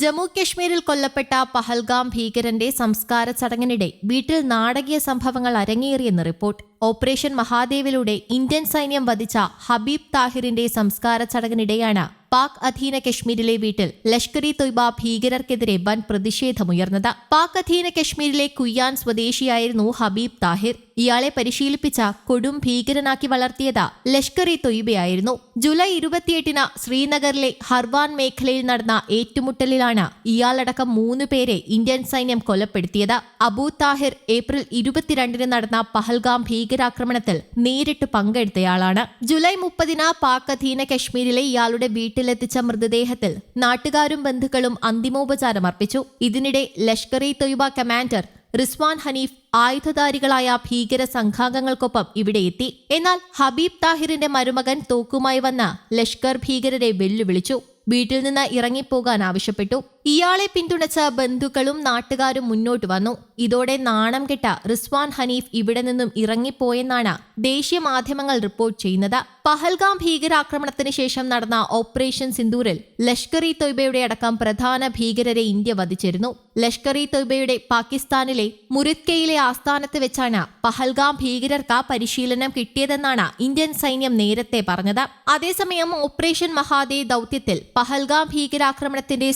ജമ്മു കശ്മീരിൽ കൊല്ലപ്പെട്ട പഹൽഗാം ഭീകരന്റെ സംസ്കാര ചടങ്ങിനിടെ വീട്ടിൽ നാടകീയ സംഭവങ്ങൾ അരങ്ങേറിയെന്ന് റിപ്പോർട്ട്. ഓപ്പറേഷൻ മഹാദേവിലൂടെ ഇന്ത്യൻ സൈന്യം വധിച്ച ഹബീബ് താഹിറിന്റെ സംസ്കാര ചടങ്ങിനിടെയാണ് പാക് അധീന കശ്മീരിലെ വീട്ടിൽ ലഷ്കർ ഇ തൊയ്ബ ഭീകരർക്കെതിരെ വൻ പ്രതിഷേധമുയർന്നത്. പാക് അധീന കശ്മീരിലെ കുയ്യാൻ സ്വദേശിയായിരുന്നു ഹബീബ് താഹിർ. ഇയാളെ പരിശീലിപ്പിച്ച കൊടും ഭീകരനാക്കി വളർത്തിയത് ലഷ്കർ ഇ തൊയ്ബയായിരുന്നു. ജൂലൈ ഇരുപത്തിയെട്ടിന് ശ്രീനഗറിലെ ഹർവാൻ മേഖലയിൽ നടന്ന ഏറ്റുമുട്ടലിലാണ് ഇയാളടക്കം മൂന്ന് പേരെ ഇന്ത്യൻ സൈന്യം കൊലപ്പെടുത്തിയത്. അബൂ താഹിർ ഏപ്രിൽ ഇരുപത്തിരണ്ടിന് നടന്ന പഹൽഗാം ഭീകരാക്രമണത്തിൽ നേരിട്ട് പങ്കെടുത്തയാളാണ്. ജൂലൈ മുപ്പതിന് പാക് അധീന കശ്മീരിലെ ഇയാളുടെ വീട്ടിലെത്തിച്ച മൃതദേഹത്തിൽ നാട്ടുകാരും ബന്ധുക്കളും അന്തിമോപചാരം അർപ്പിച്ചു. ഇതിനിടെ ലഷ്കർ ഇ തൊയ്ബ കമാൻഡർ റിസ്വാൻ ഹനീഫ് ആയുധധാരികളായ ഭീകര സംഘാംഗങ്ങൾക്കൊപ്പം ഇവിടെ എത്തി. എന്നാൽ ഹബീബ് താഹിറിന്റെ മരുമകൻ തോക്കുമായി വന്ന ലഷ്കർ ഭീകരരെ വെല്ലുവിളിച്ചു. വീട്ടിൽ നിന്ന് ഇറങ്ങിപ്പോകാൻ ആവശ്യപ്പെട്ടു. ഇയാളെ പിന്തുണച്ച ബന്ധുക്കളും നാട്ടുകാരും മുന്നോട്ട് വന്നു. ഇതോടെ നാണം കെട്ട റിസ്വാൻ ഹനീഫ് ഇവിടെ നിന്നും ഇറങ്ങിപ്പോയെന്നാണ് ദേശീയ മാധ്യമങ്ങൾ റിപ്പോർട്ട് ചെയ്യുന്നത്. പഹൽഗാം ഭീകരാക്രമണത്തിന് ശേഷം നടന്ന ഓപ്പറേഷൻ സിന്ദൂരിൽ ലഷ്കർ ഇ തൊയ്ബയുടെ അടക്കം പ്രധാന ഭീകരരെ ഇന്ത്യ വധിച്ചിരുന്നു. ലഷ്കർ ഇ തൊയ്ബയുടെ പാകിസ്ഥാനിലെ മുരിത്കയിലെ ആസ്ഥാനത്ത് വെച്ചാണ് പഹൽഗാം ഭീകരർക്ക് പരിശീലനം കിട്ടിയതെന്നാണ് ഇന്ത്യൻ സൈന്യം നേരത്തെ പറഞ്ഞത്. അതേസമയം ഓപ്പറേഷൻ മഹാദേ ദൌത്യത്തിൽ പഹൽഗാം ഭീകരാക്രമണത്തിന്റെ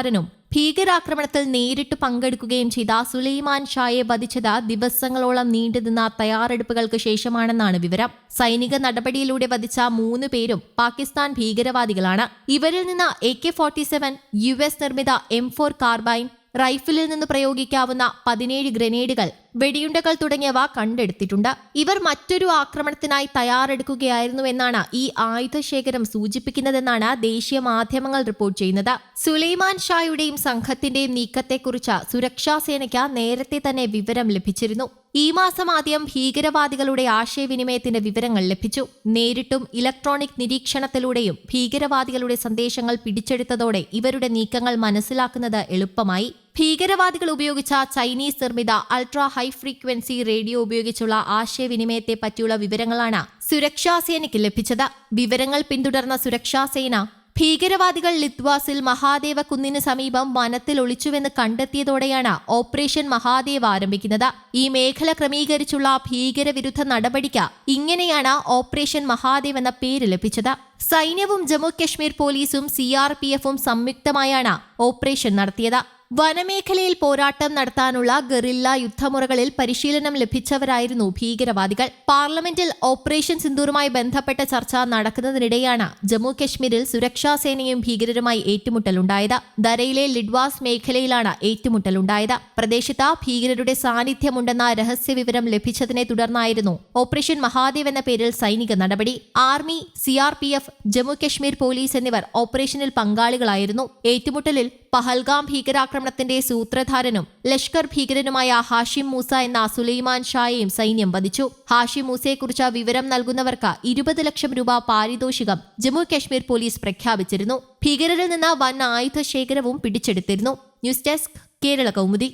സൂത്രധാരനും ഭീകരാക്രമണത്തിൽ നേരിട്ട് പങ്കെടുക്കുകയും ചെയ്ത സുലൈമാൻ ഷായെ വധിച്ചത് ദിവസങ്ങളോളം നീണ്ടുനിന്ന തയ്യാറെടുപ്പുകൾക്ക് ശേഷമാണെന്നാണ് വിവരം. സൈനിക നടപടിയിലൂടെ വധിച്ച മൂന്ന് പേരും പാകിസ്ഥാൻ ഭീകരവാദികളാണ്. ഇവരിൽ നിന്ന് A K forty seven U S നിർമ്മിത എം ഫോർ കാർബൈൻ റൈഫിലിൽ നിന്ന് പ്രയോഗിക്കാവുന്ന പതിനേഴ് ഗ്രനേഡുകൾ വെടിയുണ്ടകൾ തുടങ്ങിയവ കണ്ടെടുത്തിട്ടുണ്ട്. ഇവർ മറ്റൊരു ആക്രമണത്തിനായി തയ്യാറെടുക്കുകയായിരുന്നു എന്നാണ് ഈ ആയുധശേഖരം സൂചിപ്പിക്കുന്നതെന്നാണ് ദേശീയ മാധ്യമങ്ങൾ റിപ്പോർട്ട് ചെയ്യുന്നത്. സുലൈമാൻ ഷായുടെയും സംഘത്തിന്റെയും നീക്കത്തെക്കുറിച്ച് സുരക്ഷാ സേനയ്ക്ക് നേരത്തെ തന്നെ വിവരം ലഭിച്ചിരുന്നു. ഈ മാസം ആദ്യം ഭീകരവാദികളുടെ ആശയവിനിമയത്തിന്റെ വിവരങ്ങൾ ലഭിച്ചു. നേരിട്ടും ഇലക്ട്രോണിക് നിരീക്ഷണത്തിലൂടെയും ഭീകരവാദികളുടെ സന്ദേശങ്ങൾ പിടിച്ചെടുത്തതോടെ ഇവരുടെ നീക്കങ്ങൾ മനസ്സിലാക്കുന്നത് എളുപ്പമായി. ഭീകരവാദികൾ ഉപയോഗിച്ച ചൈനീസ് നിർമ്മിത അൾട്രാ ഹൈ ഫ്രീക്വൻസി റേഡിയോ ഉപയോഗിച്ചുള്ള ആശയവിനിമയത്തെ പറ്റിയുള്ള വിവരങ്ങളാണ് സുരക്ഷാ സേനയ്ക്ക് ലഭിച്ചത്. വിവരങ്ങൾ പിന്തുടർന്ന സുരക്ഷാ സേന ഭീകരവാദികൾ ലിത്വാസിൽ മഹാദേവ കുന്നിന് സമീപം വനത്തിൽ ഒളിച്ചുവെന്ന് കണ്ടെത്തിയതോടെയാണ് ഓപ്പറേഷൻ മഹാദേവ് ആരംഭിക്കുന്നത്. ഈ മേഖല ക്രമീകരിച്ചുള്ള ഭീകരവിരുദ്ധ നടപടിക്ക് ഇങ്ങനെയാണ് ഓപ്പറേഷൻ മഹാദേവ് എന്ന പേര് ലഭിച്ചത്. സൈന്യവും ജമ്മു കശ്മീർ പോലീസും സി ആർ പി എഫും സംയുക്തമായാണ് ഓപ്പറേഷൻ നടത്തിയത്. വനമേഖലയിൽ പോരാട്ടം നടത്താനുള്ള ഗറില്ല യുദ്ധമുറകളിൽ പരിശീലനം ലഭിച്ചവരായിരുന്നു ഭീകരവാദികൾ. പാർലമെന്റിൽ ഓപ്പറേഷൻ സിന്ദൂറുമായി ബന്ധപ്പെട്ട ചർച്ച നടക്കുന്നതിനിടെയാണ് ജമ്മു കശ്മീരിൽ സുരക്ഷാ സേനയും ഭീകരരുമായി ഏറ്റുമുട്ടലുണ്ടായത്. ദരയിലെ ലിഡ്വാസ് മേഖലയിലാണ് ഏറ്റുമുട്ടലുണ്ടായത്. പ്രദേശത്ത് ഭീകരരുടെ സാന്നിധ്യമുണ്ടെന്ന രഹസ്യ വിവരം ലഭിച്ചതിനെ തുടർന്നായിരുന്നു ഓപ്പറേഷൻ മഹാദേവ് എന്ന പേരിൽ സൈനിക നടപടി. Army C R P F Jammu Kashmir police എന്നിവർ ഓപ്പറേഷനിൽ പങ്കാളികളായിരുന്നു. ഏറ്റുമുട്ടലിൽ പഹൽഗാം ഭീകരാക്രമണത്തിന്റെ സൂത്രധാരനും ലഷ്കർ ഭീകരനുമായ ഹാഷിം മൂസ എന്ന സുലൈമാൻ ഷായെയും സൈന്യം വധിച്ചു. ഹാഷിം മൂസയെക്കുറിച്ച് വിവരം നൽകുന്നവർക്ക് ഇരുപത് ലക്ഷം രൂപ പാരിതോഷികം ജമ്മു കശ്മീർ പോലീസ് പ്രഖ്യാപിച്ചിരുന്നു. ഭീകരരിൽ നിന്ന് വൻ ആയുധ ശേഖരവും പിടിച്ചെടുത്തിരുന്നു. News desk Kerala Kaumudi.